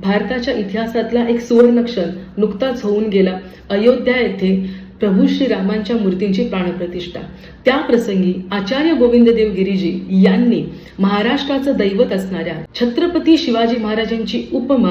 भारताच्या इतिहासातला एक सुवर्णक्षण नुकताच होऊन गेला. अयोध्या येथे प्रभू श्रीरामांच्या मूर्तींची प्राणप्रतिष्ठा. त्या प्रसंगी आचार्य गोविंददेव गिरीजी यांनी महाराष्ट्राचं दैवत असणाऱ्या छत्रपती शिवाजी महाराजांची उपमा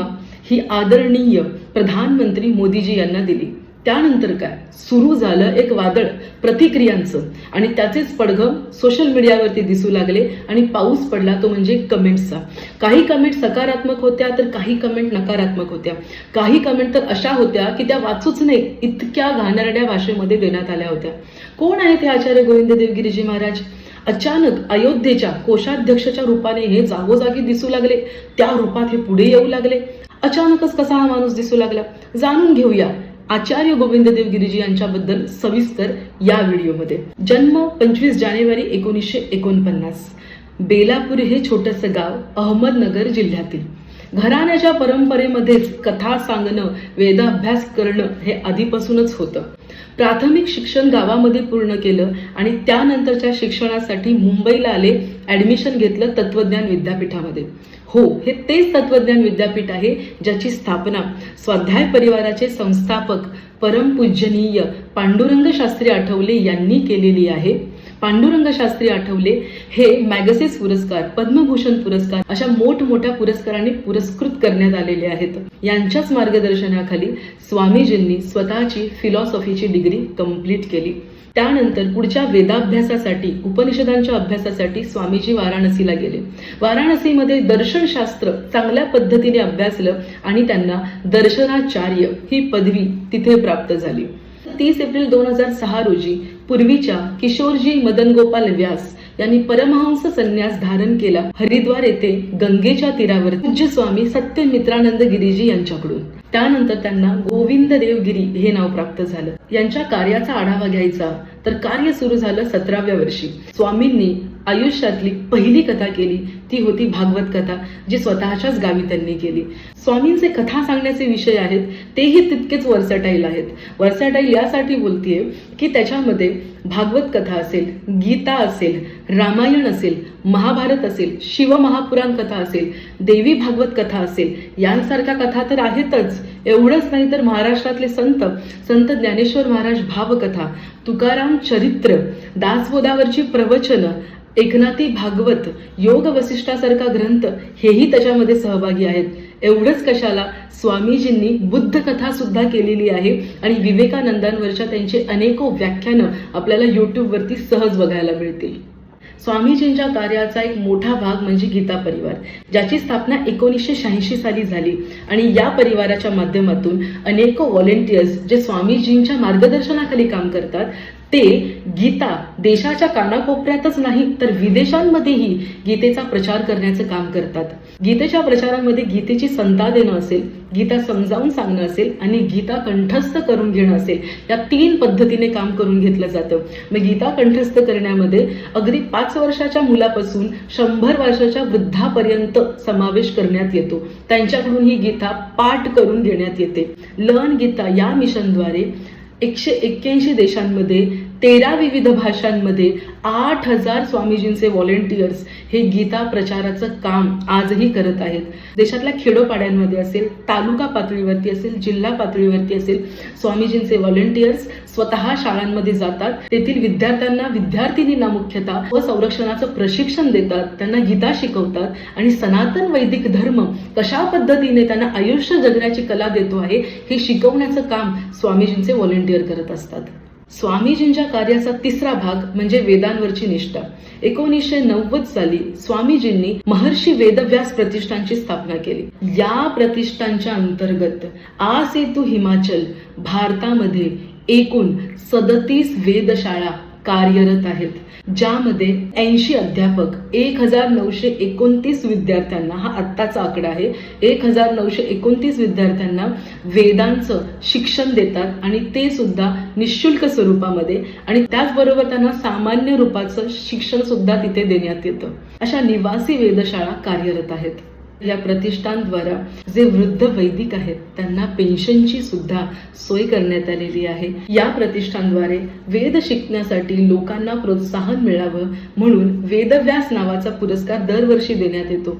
ही आदरणीय प्रधानमंत्री मोदीजी यांना दिली. त्यानंतर काय? सुरू झालं एक वादळ प्रतिक्रियांचं. आणि त्याचेच पडघम सोशल मीडियावरती दिसू लागले आणि पाऊस पडला तो म्हणजे कमेंट्सचा काही कमेंट सकारात्मक होत्या तर काही कमेंट नकारात्मक होत्या. काही कमेंट तर अशा होत्या की त्या वाचूच नाही इतक्या घाणेरड्या भाषेमध्ये देण्यात आल्या होत्या. कोण आहेत हे आचार्य गोविंद देवगिरीजी महाराज? अचानक अयोध्येच्या कोषाध्यक्षाच्या रूपाने हे जागोजागी दिसू लागले. त्या रूपात हे पुढे येऊ लागले. अचानकच कसा हा माणूस दिसू लागला? जाणून घेऊया. आचार्य गोविंददेव गिरीजी यांच्याबद्दल सविस्तर या व्हिडिओमध्ये. जन्म पंचवीस जानेवारी एकोणीसशे एकोणपन्नास. बेलापूर हे छोटंसं गाव अहमदनगर जिल्ह्यातील. घराण्याच्या परंपरेमध्येच कथा सांगणं वेदाभ्यास करणं हे आधीपासूनच होतं. प्राथमिक शिक्षण गावामध्ये पूर्ण केलं आणि त्यानंतरच्या शिक्षणासाठी मुंबईला आले ऍडमिशन घेतलं तत्वज्ञान विद्यापीठामध्ये. हो हे तेच तत्वज्ञान विद्यापीठ आहे ज्याची स्थापना स्वाध्याय परिवाराचे संस्थापक परमपूजनीय पांडुरंग शास्त्री आठवले यांनी केलेली आहे. पांडुरंग शास्त्री आठवले हे मॅगसेस पुरस्कार पद्मभूषण पुरस्कार अशा मोठमोठ्या पुरस्कारांनी पुरस्कृत करण्यात आलेले आहेत. यांच्याच मार्गदर्शनाखाली स्वामीजींनी स्वतःची फिलॉसॉफीची डिग्री कंप्लीट केली. त्यानंतर पुढच्या वेदाभ्यासासाठी उपनिषदांच्या अभ्यासासाठी स्वामीजी वाराणसीला गेले. वाराणसीमध्ये दर्शनशास्त्र चांगल्या पद्धतीने अभ्यासलं आणि त्यांना दर्शनाचार्य ही पदवी तिथे प्राप्त झाली. तीस एप्रिल दोन हजार सहा रोजी पूर्वीच्या किशोरजी मदन गोपाल व्यास यांनी परमहंस संन्यास धारण केला हरिद्वार येथे गंगेच्या तीरावर पूज्य स्वामी सत्यमित्रानंद गिरीजी यांच्याकडून. त्यानंतर त्यांना गोविंद देवगिरी हे नाव प्राप्त झालं. यांच्या कार्याचा आढावा घ्यायचा तर कार्य सुरू झालं सतराव्या वर्षी. स्वामींनी आयुष्यातली पहिली कथा केली ती होती भागवत कथा जी स्वतःच्याच गावी त्यांनी केली. स्वामींचे कथा सांगण्याचे विषय आहेत तेही तितकेच वर्सटाईल आहेत. वर्सटाईल यासाठी बोलतीये की त्याच्यामध्ये भागवत कथा असेल गीता असेल रामायण असेल महाभारत असेल शिवमहापुराण कथा असेल देवी भागवत कथा असेल यांसारख्या कथा तर आहेतच. एवढंच नाही तर महाराष्ट्रातले संत संत ज्ञानेश्वर महाराज भावकथा तुकाराम चरित्र दासबोधावरची प्रवचनं एकनाथी भागवत योग वसिष्ठासारखा ग्रंथ हेही त्याच्यामध्ये सहभागी आहेत. एवढंच कशाला स्वामीजींनी बुद्ध कथा सुद्धा केलेली आहे आणि विवेकानंदांवरच्या त्यांचे अनेको व्याख्यानं आपल्याला यूट्यूबवरती सहज बघायला मिळतील. स्वामीजींच्या कार्याचा एक मोठा भाग म्हणजे गीता परिवार ज्याची स्थापना एकोणीसशे शहाऐंशी साली झाली. आणि या परिवाराच्या माध्यमातून अनेक व्हॉलेंटियर्स जे स्वामीजींच्या मार्गदर्शनाखाली काम करतात ते गीता देशाच्या कानाकोपऱ्यातच नाही तर विदेशांमध्येही गीतेचा प्रचार करण्याचं काम करतात. गीतेच्या प्रचारामध्ये गीतेची संता देणं असेल गीता समजावून सांगणं असेल आणि गीता कंठस्थ करून घेणं असेल या तीन पद्धतीने काम करून घेतलं जातं. मग गीता कंठस्थ करण्यामध्ये अगदी पाच वर्षाच्या मुलापासून शंभर वर्षाच्या वृद्धापर्यंत समावेश करण्यात येतो. त्यांच्याकडून ही गीता पाठ करून घेण्यात येते. लर्न गीता या मिशनद्वारे एकशे एक्क्याऐंशी देशांमध्ये तेरा विविध भाषांमध्ये आठ हजार स्वामीजींचे व्हॉलेंटियर्स हे गीता प्रचाराचं काम आजही करत आहेत. देशातल्या खेडोपाड्यांमध्ये असेल तालुका पातळीवरती असेल जिल्हा पातळीवरती असेल स्वामीजींचे व्हॉलेंटियर्स स्वतः शाळांमध्ये जातात. तेथील विद्यार्थ्यांना विद्यार्थिनींना मुख्यतः व संरक्षणाचं प्रशिक्षण देतात. त्यांना गीता शिकवतात आणि सनातन वैदिक धर्म कशा पद्धतीने त्यांना आयुष्य जगण्याची कला देतो आहे हे शिकवण्याचं काम स्वामीजींचे व्हॉलेंटियर करत असतात. स्वामीजींच्या कार्याचा तिसरा भाग म्हणजे वेदांवरची निष्ठा. एकोणीसशे नव्वद साली स्वामीजींनी महर्षी वेदव्यास प्रतिष्ठानची स्थापना केली. या प्रतिष्ठानच्या अंतर्गत आ सेतू हिमाचल भारतामध्ये एकूण सदतीस वेदशाळा कार्यरत आहेत ज्यामध्ये ऐंशी अध्यापक एक हजार नऊशे एकोणतीस विद्यार्थ्यांना हा आत्ताचा आकडा आहे. एक हजार नऊशे एकोणतीस विद्यार्थ्यांना वेदांचं शिक्षण देतात आणि ते सुद्धा निशुल्क स्वरूपामध्ये आणि त्याचबरोबर त्यांना सामान्य रूपाचं शिक्षण सुद्धा तिथे देण्यात येतं. अशा निवासी वेदशाळा कार्यरत आहेत. या प्रतिष्ठानद्वारा जे वृद्ध वैदिक आहेत त्यांना पेन्शनची सुद्धा सोय करण्यात आलेली आहे. या प्रतिष्ठानद्वारे वेद शिकण्यासाठी लोकांना प्रोत्साहन मिळावं म्हणून वेदव्यास नावाचा पुरस्कार दरवर्षी देण्यात येतो.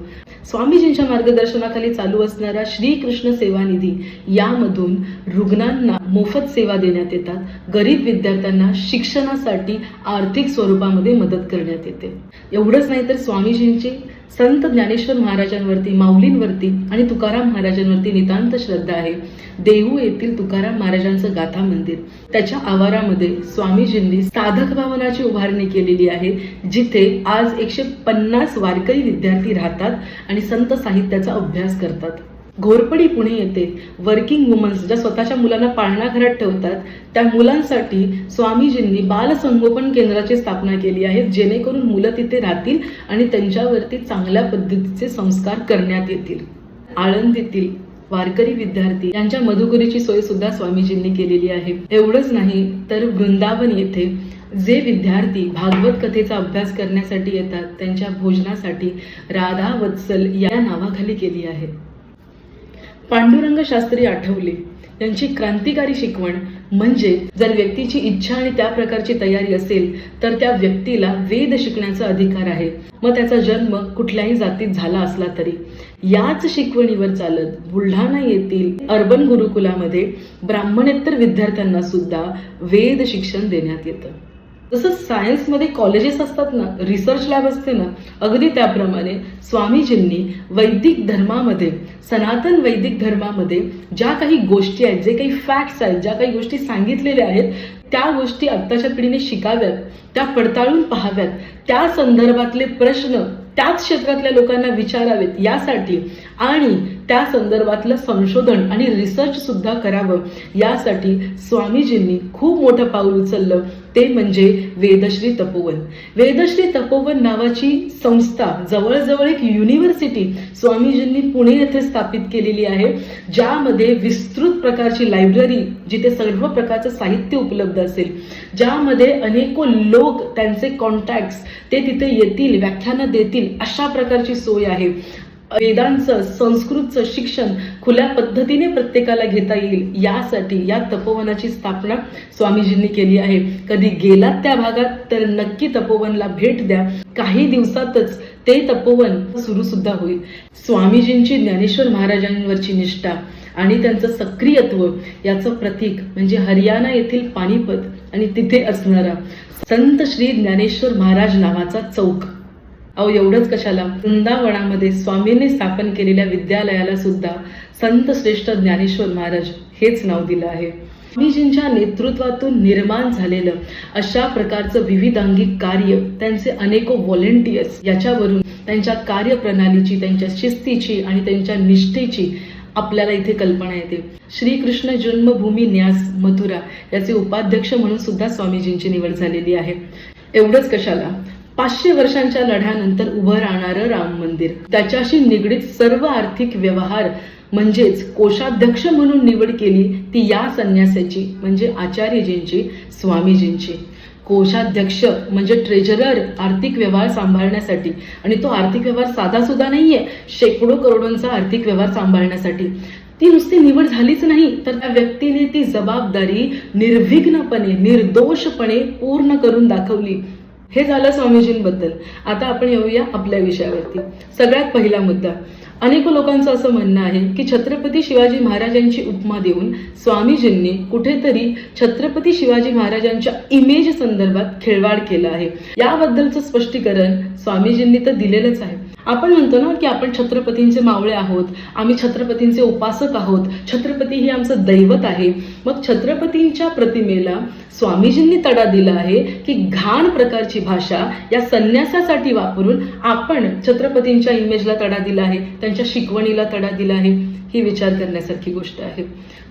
स्वामीजींच्या मार्गदर्शनाखाली चालू असणारा श्रीकृष्ण सेवा निधी यामधून रुग्णांना मोफत सेवा देण्यात येतात. गरीब विद्यार्थ्यांना शिक्षणासाठी आर्थिक स्वरूपामध्ये मदत करण्यात येते. एवढंच नाही तर स्वामीजींची संत ज्ञानेश्वर महाराजांवर महाराजांवरती माऊलींवरती आणि तुकाराम महाराजांवरती नितांत श्रद्धा आहे. देहू येथील तुकाराम महाराजांचं गाथा मंदिर. त्याच्या आवारामध्ये स्वामीजींनी साधक भवनाची उभारणी केलेली आहे जिथे आज एकशे पन्नास वारकरी विद्यार्थी राहतात आणि संत साहित्याचा अभ्यास करतात. घोरपडी पुणे येथे वर्किंग वुमन्स ज्या स्वतःच्या मुलांना पाळणा घरात ठेवतात त्या मुलांसाठी स्वामीजींनी बालसंगोपन केंद्राची स्थापना केली आहे जेणेकरून मुलं तिथे राहतील आणि त्यांच्यावरती चांगल्या पद्धतीचे संस्कार करण्यात येतील. आळंदीतील वारकरी विद्यार्थी यांच्या मधुकरीची सोय सुद्धा स्वामीजींनी केलेली आहे. एवढंच नाही तर वृंदावन येथे जे विद्यार्थी भागवत कथेचा अभ्यास करण्यासाठी येतात त्यांच्या भोजनासाठी राधा वत्सल या नावाखाली केली आहे. पांडुरंग शास्त्री आठवले. यांची क्रांतिकारी शिकवण म्हणजे जर व्यक्तीची इच्छा आणि त्या प्रकारची तयारी असेल तर त्या व्यक्तीला वेद शिकण्याचा अधिकार आहे. मग त्याचा जन्म कुठल्याही जातीत झाला असला तरी. याच शिकवणीवर चालत बुलढाणा येथील अर्बन गुरुकुलामध्ये ब्राह्मणेतर विद्यार्थ्यांना सुद्धा वेद शिक्षण देण्यात येतं. जसं सायन्समध्ये कॉलेजेस असतात ना रिसर्च लॅब असते ना अगदी त्याप्रमाणे स्वामीजींनी वैदिक धर्मामध्ये सनातन वैदिक धर्मामध्ये ज्या काही गोष्टी आहेत जे काही फॅक्ट्स आहेत ज्या काही गोष्टी सांगितलेल्या आहेत त्या गोष्टी आत्ताच्या पिढीने शिकाव्यात त्या पडताळून पाहाव्यात. त्या संदर्भातले प्रश्न त्याच क्षेत्रातल्या लोकांना विचारावेत यासाठी आणि त्या संदर्भातलं संशोधन आणि रिसर्च सुद्धा करावं. यासाठी स्वामीजींनी खूप मोठं पाऊल उचललं. ते म्हणजे वेदश्री तपोवन. वेदश्री तपोवन नावाची संस्था जवळजवळ एक युनिव्हर्सिटी स्वामीजींनी पुणे येथे स्थापित केलेली आहे ज्यामध्ये विस्तृत प्रकारची लायब्ररी जिथे सर्व प्रकारचं साहित्य उपलब्ध असेल. ज्यामध्ये अनेको लोक त्यांचे कॉन्टॅक्ट्स ते तिथे येतील व्याख्यानं देतील अशा प्रकारची सोय आहे. वेदांचं संस्कृतचं शिक्षण खुल्या पद्धतीने प्रत्येकाला घेता येईल यासाठी या तपोवनाची स्थापना स्वामीजींनी केली आहे. कधी गेलात त्या भागात तर नक्की तपोवनला भेट द्या. काही दिवसातच ते तपोवन सुरू सुद्धा होईल. स्वामीजींची ज्ञानेश्वर महाराजांवरची निष्ठा आणि त्यांचं सक्रियत्व याचं प्रतीक म्हणजे हरियाणा येथील पानिपत आणि तिथे असणारा संत श्री ज्ञानेश्वर महाराज नावाचा चौक. अहो एवढंच कशाला? वृंदावनामध्ये स्वामींनी स्थापन केलेल्या विद्यालयाला सुद्धा संत श्रेष्ठ ज्ञानेश्वर महाराज हेच नाव दिलं आहे. स्वामीजींच्या नेतृत्वातून निर्माण झालेलं अशा प्रकारचं विविधांगी कार्य त्यांचे अनेको व्हॉलेंटियर्स याच्यावरून त्यांच्या कार्यप्रणालीची त्यांच्या शिस्तीची आणि त्यांच्या निष्ठेची आपल्याला इथे कल्पना येते. श्रीकृष्ण जन्मभूमी न्यास मथुरा याचे उपाध्यक्ष म्हणून सुद्धा स्वामीजींची निवड झालेली आहे. एवढंच कशाला? पाचशे वर्षांच्या लढ्यानंतर उभं राहणारं राम मंदिर. त्याच्याशी निगडीत सर्व आर्थिक व्यवहार म्हणजेच कोषाध्यक्ष म्हणून निवड केली ती या संन्यासाची म्हणजे आचार्यजींची स्वामीजींची. कोषाध्यक्ष म्हणजे ट्रेजरर आर्थिक व्यवहार सांभाळण्यासाठी. आणि तो आर्थिक व्यवहार साधा सुद्धा नाहीये शेकडो करोडोंचा आर्थिक व्यवहार सांभाळण्यासाठी. ती नुसती निवड झालीच नाही तर त्या व्यक्तीने ती जबाबदारी निर्विघ्नपणे निर्दोषपणे पूर्ण करून दाखवली. हे झालं स्वामीजींबद्दल. आता आपण येऊया आपल्या विषयावरती. सगळ्यात पहिला मुद्दा. अनेक लोकांचं असं म्हणणं आहे की छत्रपती शिवाजी महाराजांची उपमा देऊन स्वामीजींनी कुठेतरी छत्रपती शिवाजी महाराजांच्या इमेज संदर्भात खेळवाड केला आहे. याबद्दलचं स्पष्टीकरण स्वामीजींनी तर दिलेलंच आहे. आपण म्हणतो ना की आपण छत्रपतींचे मावळे आहोत आम्ही छत्रपतींचे उपासक आहोत छत्रपती ही आमचं दैवत आहे. मग छत्रपतींच्या प्रतिमेला स्वामीजींनी तडा दिला आहे की घाण प्रकारची भाषा या संन्यासासाठी वापरून आपण छत्रपतींच्या इमेजला तडा दिला आहे त्यांच्या शिकवणीला तडा दिला आहे ही विचार करण्यासारखी गोष्ट आहे.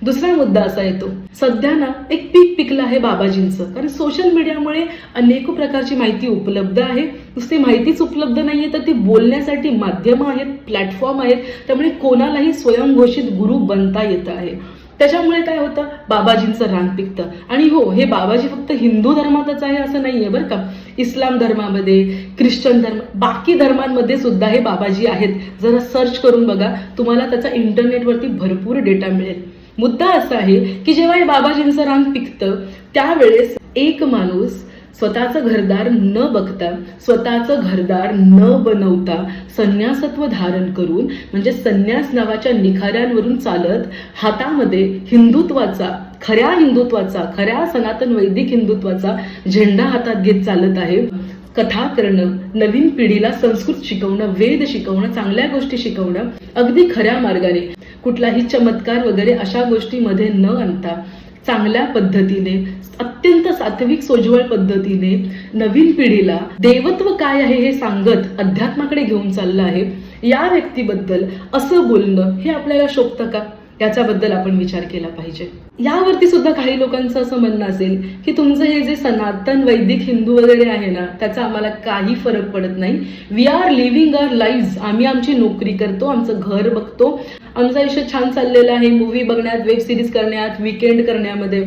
दुसरा मुद्दा असा येतो सध्या ना एक पीक पिकलं आहे बाबाजींचं कारण सोशल मीडियामुळे अनेक प्रकारची माहिती उपलब्ध आहे. नुसती माहितीच उपलब्ध नाहीये तर ती बोलण्यासाठी माध्यमं आहेत प्लॅटफॉर्म आहेत त्यामुळे कोणालाही स्वयंघोषित गुरु बनता येत आहे. त्याच्यामुळे काय होतं? बाबाजींचं रान पिकतं. आणि हो हे बाबाजी फक्त हिंदू धर्मातच आहे असं नाहीये बरं का. इस्लाम धर्मामध्ये ख्रिश्चन धर्म बाकी धर्मांमध्ये सुद्धा हे बाबाजी आहेत. जरा सर्च करून बघा. तुम्हाला त्याचा इंटरनेटवरती भरपूर डेटा मिळेल. मुद्दा असा आहे की जेव्हा हे बाबाजींचं रान पिकतं त्यावेळेस एक माणूस स्वतःचं घरदार न बघता स्वतःचं घरदार न बनवता संन्यासत्व धारण करून म्हणजे संन्यास नावाच्या निखाऱ्यांवरून चालत हातामध्ये हिंदुत्वाचा खऱ्या हिंदुत्वाचा खऱ्या सनातन वैदिक हिंदुत्वाचा झेंडा हातात घेत चालत आहे. कथा करणं नवीन पिढीला संस्कृत शिकवणं वेद शिकवणं चांगल्या गोष्टी शिकवणं अगदी खऱ्या मार्गाने कुठलाही चमत्कार वगैरे अशा गोष्टीमध्ये न आणता चांगल्या पद्धतीने अत्यंत सात्विक सोज्वळ पद्धतीने नवीन पिढीला देवत्व काय आहे हे सांगत अध्यात्माकडे घेऊन चाललं आहे. या व्यक्तीबद्दल असं बोलणं हे आपल्याला शोभतं का? याच्याबद्दल आपण विचार केला पाहिजे. यावरती सुद्धा काही लोकांचं असं म्हणणं असेल की तुमचं हे जे सनातन वैदिक हिंदू वगैरे आहे ना त्याचा आम्हाला काही फरक पडत नाही. We are living are live आम्ही आमची नोकरी करतो आमचं घर बघतो. आमचं आयुष्य छान चाललेलं आहे मूवी बघण्यात वेब सिरीज करण्यात विकेंड करण्यामध्ये.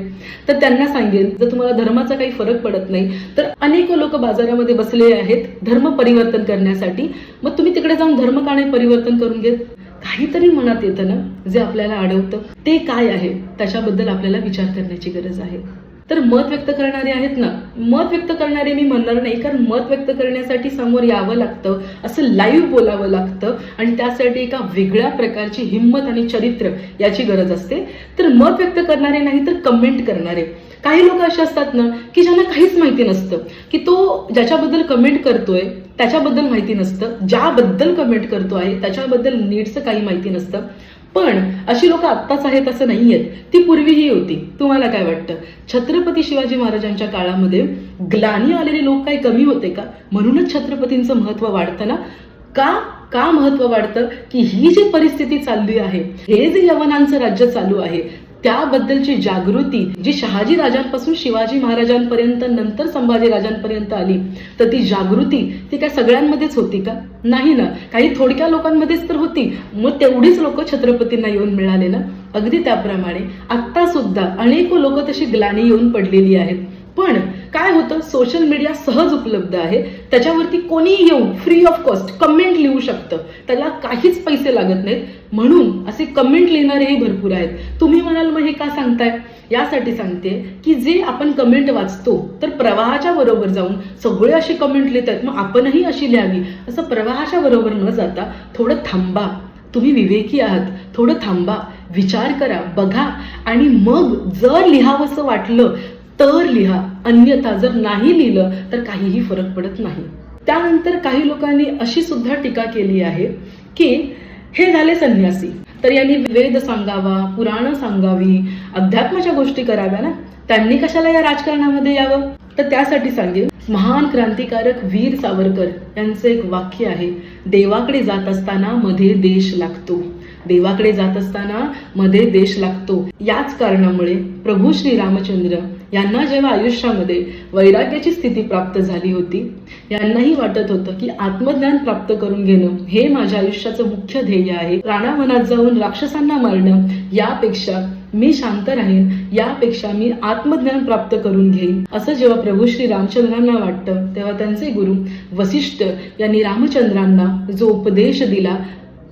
तर त्यांना सांगेन जर तुम्हाला धर्माचा काही फरक पडत नाही तर अनेक लोक बाजारामध्ये बसले आहेत धर्म परिवर्तन करण्यासाठी. मग तुम्ही तिकडे जाऊन धर्म का नाही परिवर्तन करून घेत? काहीतरी मनात येतं ना जे आपल्याला अडवतं ते काय आहे? त्याच्याबद्दल आपल्याला विचार करण्याची गरज आहे. तर मत व्यक्त करणारे आहेत ना मत व्यक्त करणारे मी म्हणणार नाही कारण मत व्यक्त करण्यासाठी समोर यावं लागतं असं लाईव्ह बोलावं लागतं आणि त्यासाठी एका वेगळ्या प्रकारची हिंमत आणि चरित्र याची गरज असते. तर मत व्यक्त करणारे नाही तर कमेंट करणारे. काही लोक असे असतात ना की ज्यांना काहीच माहिती नसतं की तो ज्याच्याबद्दल कमेंट करतोय त्याच्याबद्दल माहिती नसतं ज्याबद्दल कमेंट करतो आहे त्याच्याबद्दल नीटचं काही माहिती नसतं. पण अशी लोक आत्ताच आहेत असं नाही आहेत ती पूर्वीही होती. तुम्हाला काय वाटतं? छत्रपती शिवाजी महाराजांच्या काळामध्ये ग्लानी आलेले लोक काही कमी होते का? म्हणूनच छत्रपतींचं महत्त्व वाढतं ना? का का महत्त्व वाढतं? की ही जी परिस्थिती चालली आहे हे जे यवनांचं राज्य चालू आहे त्याबद्दलची जागृती जी शहाजी राजांपासून शिवाजी महाराजांपर्यंत नंतर संभाजी राजांपर्यंत आली तर ती जागृती ती काय सगळ्यांमध्येच होती का? नाही ना. काही थोडक्या लोकांमध्येच तर होती. मग तेवढीच लोक छत्रपतींना येऊन मिळाले ना अगदी त्याप्रमाणे आत्ता सुद्धा अनेक लोक तशी ग्लानी येऊन पडलेली आहेत. पण काय होतं? सोशल मीडिया सहज उपलब्ध आहे. त्याच्यावरती कोणी येऊन फ्री ऑफ कॉस्ट कमेंट लिहू शकतं. त्याला काहीच पैसे लागत नाहीत. म्हणून असे कमेंट लिहिणारेही भरपूर आहेत. तुम्ही म्हणाल मग हे का सांगताय? यासाठी सांगते की जे आपण कमेंट वाचतो तर प्रवाहाच्या बरोबर जाऊन सगळे असे कमेंट लिहितात. मग आपणही अशी लिहावी. असं प्रवाहाच्या बरोबर न जाता थोडं थांबा. तुम्ही विवेकी आहात. थोडं थांबा. विचार करा. बघा. आणि मग जर लिहावंसं वाटलं तर लिहा. अन्यथा जर नाही लिहिलं तर काहीही फरक पडत नाही. त्यानंतर काही लोकांनी अशी सुद्धा टीका केली आहे की हे झाले संन्यासी. तर यांनी वेद सांगावा पुराण सांगावी अध्यात्माच्या गोष्टी कराव्या ना? त्यांनी कशाला या राजकारणामध्ये यावं? तर त्यासाठी सांगेल महान क्रांतिकारक वीर सावरकर यांचं एक वाक्य आहे देवाकडे जात असताना मध्ये देश लागतो. देवाकडे जात असताना मध्ये देश लागतो. याच कारणामुळे प्रभू श्री रामचंद्र यांना जेव्हा आयुष्यामध्ये वैराग्याची स्थिती प्राप्त झाली होती यांनाही वाटत होतं की आत्मज्ञान प्राप्त करून घेणं हे माझ्या आयुष्याचं मुख्य ध्येय आहे. प्राणामनात जाऊन राक्षसांना मारणं यापेक्षा मी शांत राहीन यापेक्षा मी आत्मज्ञान प्राप्त करून घेईन असं जेव्हा प्रभू श्री रामचंद्रांना वाटतं तेव्हा त्यांचे गुरु वसिष्ठ यांनी रामचंद्रांना जो उपदेश दिला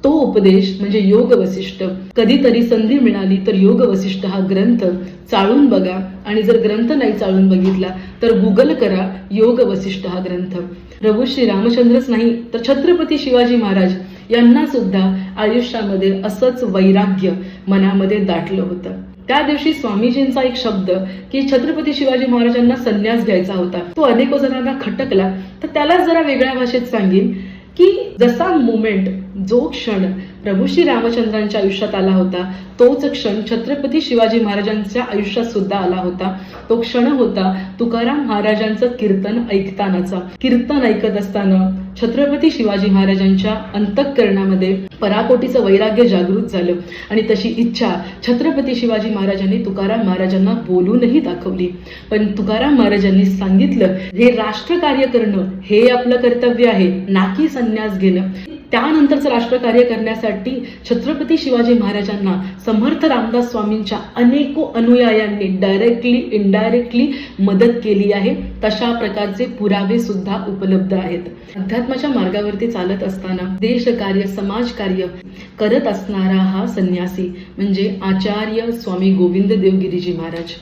तो उपदेश म्हणजे योग वसिष्ठ. कधीतरी संधी मिळाली तर योग वसिष्ठ हा ग्रंथ चाळून बघा. आणि जर ग्रंथ नाही चाळून बघितला तर गुगल करा योग वसिष्ठ हा ग्रंथ. प्रभू श्री रामचंद्रच नाही तर छत्रपती शिवाजी महाराज यांना सुद्धा आयुष्यामध्ये असंच वैराग्य मनामध्ये दाटलं होतं. त्या दिवशी स्वामीजींचा एक शब्द की छत्रपती शिवाजी महाराजांना संन्यास घ्यायचा होता तो अनेक जणांना खटकला. तर त्याला जरा वेगळ्या भाषेत सांगेन की जसा मुमेंट जो क्षण प्रभू श्री रामचंद्रांच्या आयुष्यात आला होता. तोच क्षण छत्रपती शिवाजी महाराजांच्या आयुष्यात सुद्धा आला होता. तो क्षण होता तुकाराम महाराजांचं कीर्तन ऐकतानाचा. कीर्तन ऐकत असताना छत्रपती शिवाजी महाराजांच्या अंतःकरणामध्ये पराकोटीचं वैराग्य जागृत झालं आणि तशी इच्छा छत्रपती शिवाजी महाराजांनी तुकाराम महाराजांना बोलूनही दाखवली. पण तुकाराम महाराजांनी सांगितलं हे राष्ट्रकार्य करणं हे आपलं कर्तव्य आहे. नाकी संन्यास घेणं. त्यानंतरचं राष्ट्रकार्य करण्यासाठी छत्रपती शिवाजी महाराजांना समर्थ रामदास स्वामींच्या अनेको अनुयायांनी डायरेक्टली इनडायरेक्टली मदत केली आहे. तशा प्रकारचे पुरावे सुद्धा उपलब्ध आहेत. अध्यात्माच्या मार्गावरती चालत असताना देशकार्य समाजकार्य करत असणारा हा संन्यासी म्हणजे आचार्य स्वामी गोविंद देवगिरीजी महाराज.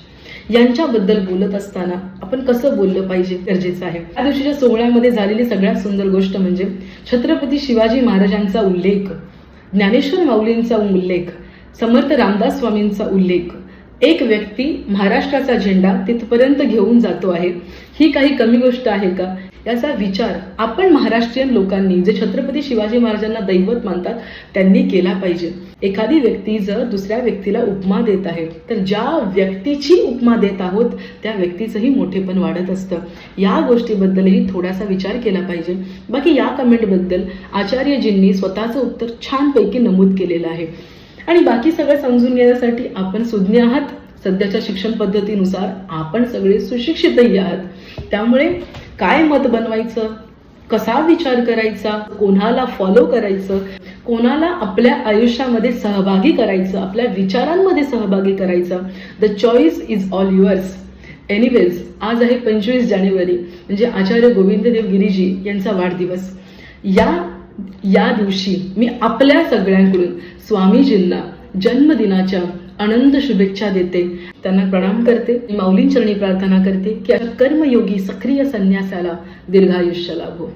यांच्याबद्दल बोलत असताना आपण कसं बोललं पाहिजे गरजेचं आहे. त्या दिवशीच्या सोहळ्यामध्ये झालेली सगळ्यात सुंदर गोष्ट म्हणजे छत्रपती शिवाजी महाराजांचा उल्लेख ज्ञानेश्वर माऊलींचा उल्लेख समर्थ रामदास स्वामींचा उल्लेख. एक व्यक्ती महाराष्ट्राचा झेंडा तिथपर्यंत घेऊन जातो आहे. ही काही कमी गोष्ट आहे का? याचा विचार आपण महाराष्ट्रीयन लोकांनी जे छत्रपती शिवाजी महाराजांना दैवत मानतात त्यांनी केला पाहिजे. एखादी व्यक्ती जर दुसऱ्या व्यक्तीला उपमा देत आहे तर ज्या व्यक्तीची उपमा देत आहोत त्या व्यक्तीचंही मोठेपण वाढत असतं. या गोष्टीबद्दलही थोडासा विचार केला पाहिजे. बाकी या कमेंटबद्दल आचार्यजींनी स्वतःचं उत्तर छानपैकी नमूद केलेलं आहे. आणि बाकी सगळं समजून घेण्यासाठी आपण सुज्ञ आहात. सध्याच्या शिक्षण पद्धतीनुसार आपण सगळे सुशिक्षितही आहात. त्यामुळे काय मत बनवायचं? कसा विचार करायचा? कोणाला फॉलो करायचं? कोणाला आपल्या आयुष्यामध्ये सहभागी करायचं? आपल्या विचारांमध्ये सहभागी करायचं? The choice is all yours anyways आज आहे पंचवीस जानेवारी म्हणजे आचार्य गोविंददेव गिरीजी यांचा वाढदिवस. या या दिवशी मी आपल्या सगळ्यांकडून स्वामीजींना जन्मदिनाच्या आनंद शुभेच्छा देते. त्यांना प्रणाम करते. माऊलींचरणी प्रार्थना करते की कर्मयोगी सक्रिय संन्यासाला दीर्घायुष्य लाभो.